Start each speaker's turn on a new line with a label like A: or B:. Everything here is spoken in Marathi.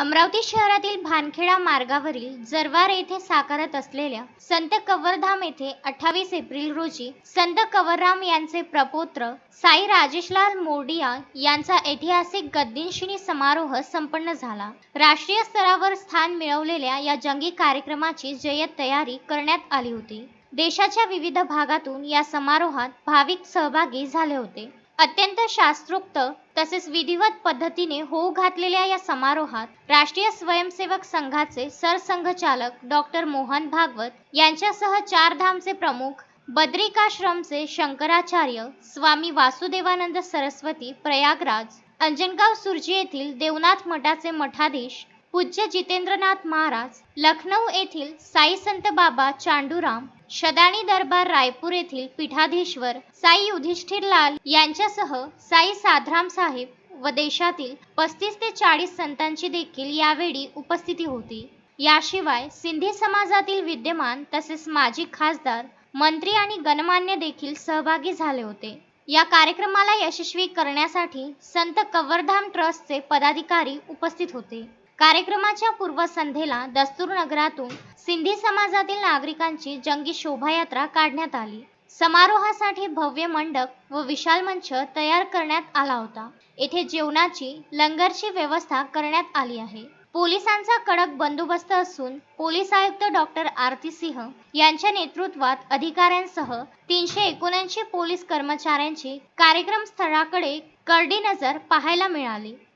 A: अमरावती शहरातील भानखेडा मार्गावरील जरवार येथे साकारत असलेल्या संत कवरधाम येथे अठ्ठावीस एप्रिल रोजी संत कवरराम यांचे प्रपोत्र साई राजेशलाल मोडिया यांचा ऐतिहासिक गद्दींशिनी समारोह संपन्न झाला राष्ट्रीय स्तरावर स्थान मिळवलेल्या या जंगी कार्यक्रमाची जय्यत तयारी करण्यात आली होती देशाच्या विविध भागातून या समारोहात भाविक सहभागी झाले होते अत्यंत शास्त्रोक्त तसेच विधिवत पद्धतीने होऊ घातलेल्या या समारोहात राष्ट्रीय स्वयंसेवक संघाचे सरसंघचालक डॉक्टर मोहन भागवत यांच्यासह चार धामचे प्रमुख बद्रिकाश्रमचे शंकराचार्य स्वामी वासुदेवानंद सरस्वती प्रयागराज अंजनगाव सुरजी येथील देवनाथ मठाचे मठाधीश पूज्य जितेंद्रनाथ महाराज लखनौ येथील साई संत बाबा चांडूराम शदाणी दरबार रायपूर येथील पीठाधीश्वर साई लाल यांच्यासह साई साधराम साहेब व देशातील पस्तीस ते चाळीस संतांची देखील यावेळी उपस्थिती होती याशिवाय सिंधी समाजातील विद्यमान तसेच माजी खासदार मंत्री आणि गणमान्य देखील सहभागी झाले होते या कार्यक्रमाला यशस्वी करण्यासाठी संत कव्हरधाम ट्रस्टचे पदाधिकारी उपस्थित होते कार्यक्रमाच्या पूर्वसंध्येला दस्तूर नगरातून सिंधी समाजातील नागरिकांची जंगी शोभायात्रा काढण्यात आली समारोहासाठी भव्य मंडप व विशाल मंच तयार करण्यात आला होता येथे जेवणाची लंगरची व्यवस्था करण्यात आली आहे पोलिसांचा कडक बंदोबस्त असून पोलीस आयुक्त डॉक्टर आरती सिंह यांच्या नेतृत्वात अधिकाऱ्यांसह तीनशे एकोणऐंशी पोलीस कर्मचाऱ्यांची कार्यक्रम स्थळाकडे करडी नजर पाहायला मिळाली